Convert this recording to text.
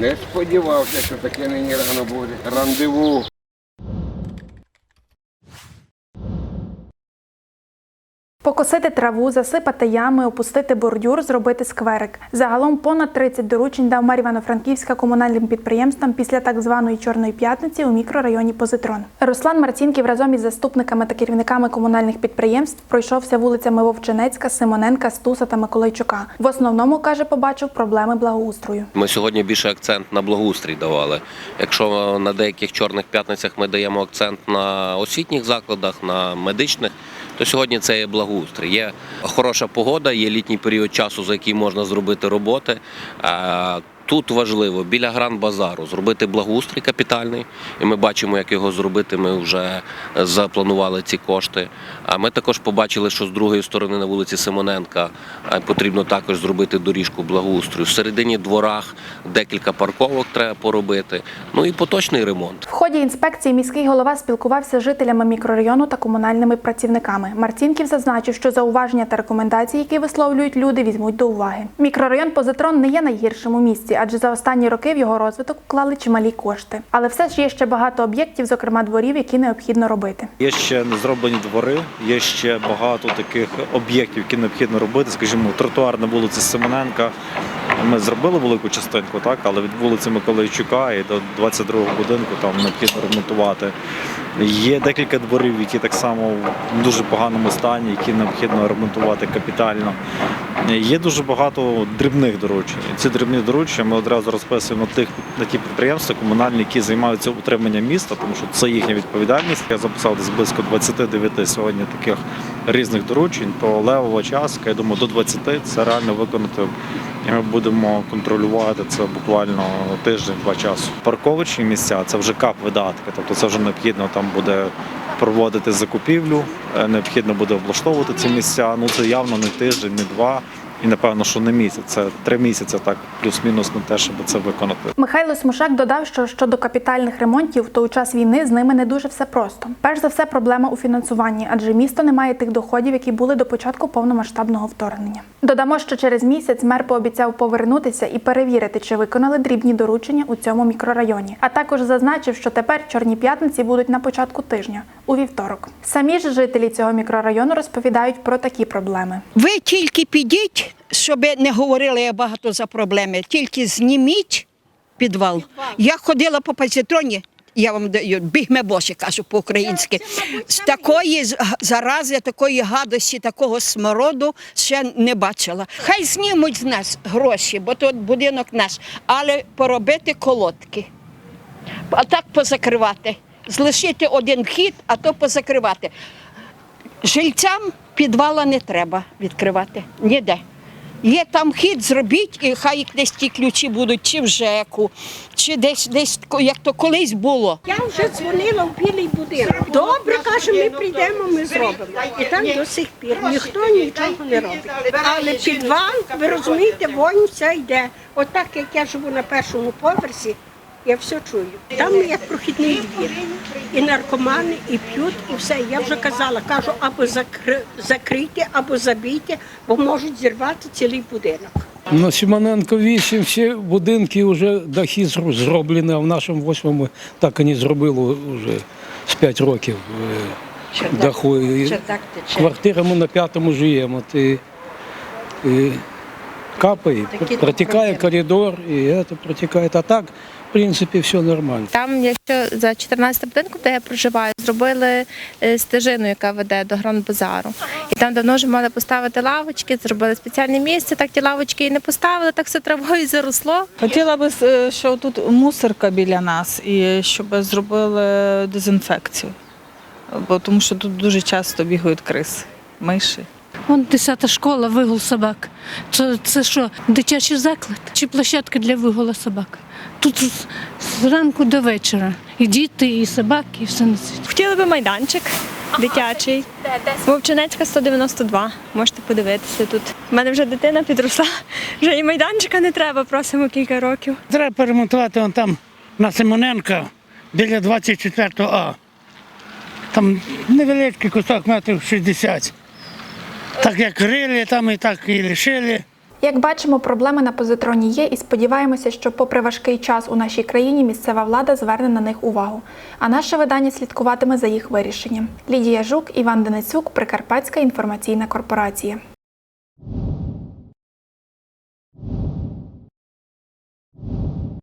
Не сподівався, що таке нині рано буде. Рандеву. Покосити траву, засипати ями, опустити бордюр, зробити скверик. Загалом понад 30 доручень дав мер Івано-Франківська комунальним підприємствам після так званої Чорної п'ятниці у мікрорайоні Позитрон. Руслан Марцінків разом із заступниками та керівниками комунальних підприємств пройшовся вулицями Вовчинецька, Симоненка, Стуса та Миколайчука. В основному каже, побачив проблеми благоустрою. Ми сьогодні більше акцент на благоустрій давали. Якщо на деяких чорних п'ятницях ми даємо акцент на освітніх закладах, на медичних, то сьогодні це є благоустрій. Є хороша погода, є літній період часу, за який можна зробити роботи. Е, Тут важливо біля гранд-базару зробити благоустрій капітальний, і ми бачимо, як його зробити. Ми вже запланували ці кошти. А ми також побачили, що з другої сторони на вулиці Симоненка е, потрібно також зробити доріжку благоустрою. В середині дворах декілька парковок треба поробити. Ну і поточний ремонт. В ході інспекції міський голова спілкувався з жителями мікрорайону та комунальними працівниками. Марцінків зазначив, що зауваження та рекомендації, які висловлюють люди, візьмуть до уваги. Мікрорайон Позитрон не є найгіршим у місті, адже за останні роки в його розвиток вклали чималі кошти. Але все ж є ще багато об'єктів, зокрема дворів, які необхідно робити. Є ще не зроблені двори, є ще багато таких об'єктів, які необхідно робити. Скажімо, тротуар на вулиці Симоненка. Ми зробили велику частинку, так, але від вулиці Миколайчука і до 22-го будинку там необхідно ремонтувати. Є декілька дворів, які так само в дуже поганому стані, які необхідно ремонтувати капітально. Є дуже багато дрібних доручень. Ці дрібні доручення ми одразу розписуємо тих на ті підприємства комунальні, які займаються утриманням міста, тому що це їхня відповідальність. Я записав десь близько 29 сьогодні таких різних доручень. То левова частка, я думаю, до 20 це реально виконати. І ми будемо контролювати це буквально тиждень-два часу. Парковочні місця це вже кап видатки, тобто це вже необхідно там буде проводити закупівлю, е, необхідно буде облаштовувати ці місця. Ну це явно не тиждень, не два. І напевно, що не місяць, це три місяці, так плюс-мінус на те, щоб це виконати. Михайло Смушак додав, що щодо капітальних ремонтів, то у час війни з ними не дуже все просто. Перш за все, проблема у фінансуванні, адже місто не має тих доходів, які були до початку повномасштабного вторгнення. Додамо, що через місяць мер пообіцяв повернутися і перевірити, чи виконали дрібні доручення у цьому мікрорайоні. А також зазначив, що тепер чорні п'ятниці будуть на початку тижня у вівторок. Самі ж жителі цього мікрорайону розповідають про такі проблеми. Ви тільки підіть, щоб не говорили я багато за проблеми. Тільки зніміть підвал. Я ходила по позитроні. Я вам даю бігме босі, кажу по-українськи. З такої зарази, такої гадості, такого смороду ще не бачила. Хай знімуть з нас гроші, бо тут будинок наш, але поробити колодки. А так позакривати. Злишити один вхід, а то позакривати. Жильцям підвала не треба відкривати ніде. Є там хід, зробіть, і хай десь ті ключі будуть, чи в ЖЕКу, чи десь, десь як то колись було. Я вже дзвонила в білий будинок. Добре, каже, ми прийдемо, ми зробимо. І там до сих пір ніхто нічого не робить. Але підвал, ви розумієте, вонь все йде. Отак, як я живу на першому поверсі, я все чую. Там є прохідний двір. І наркомани, і п'ють, і все. Я вже казала, кажу, або закри- закрийте, або забійте, бо можуть зірвати цілий будинок. На Симоненко 8 всі будинки вже дахи зроблені, а в нашому восьмому так і не зробили вже з 5 років е, даху. І Квартира ми на п'ятому живемо. от І, і капає, протікає коридор, і це протікає. А так, в принципі, все нормально. Там, якщо за 14 будинком, де я проживаю, зробили е, стежину, яка веде до Гранд-базару. І там давно вже мали поставити лавочки, зробили спеціальне місце, так ті лавочки і не поставили, так все травою заросло. Хотіла би, е, щоб тут мусорка біля нас і щоб зробили дезінфекцію. Бо тому що тут дуже часто бігають криси, миші. Вон 10 школа, вигул собак. Це, це що, дитячий заклад чи площадка для вигула собак? Тут зранку до вечора. І діти, і собаки, і все на світі. Хотіли би майданчик дитячий. Вовчинецька 192. Можете подивитися тут. У мене вже дитина підросла, вже і майданчика не треба, просимо кілька років. Треба перемонтувати он там на Симоненка біля 24 А. Там невеличкий кусок метрів 60. Так як рили, там і так і лишили. Як бачимо, проблеми на позитроні є, і сподіваємося, що, попри важкий час у нашій країні, місцева влада зверне на них увагу. А наше видання слідкуватиме за їх вирішенням. Лідія Жук, Іван Денисюк, Прикарпатська інформаційна корпорація.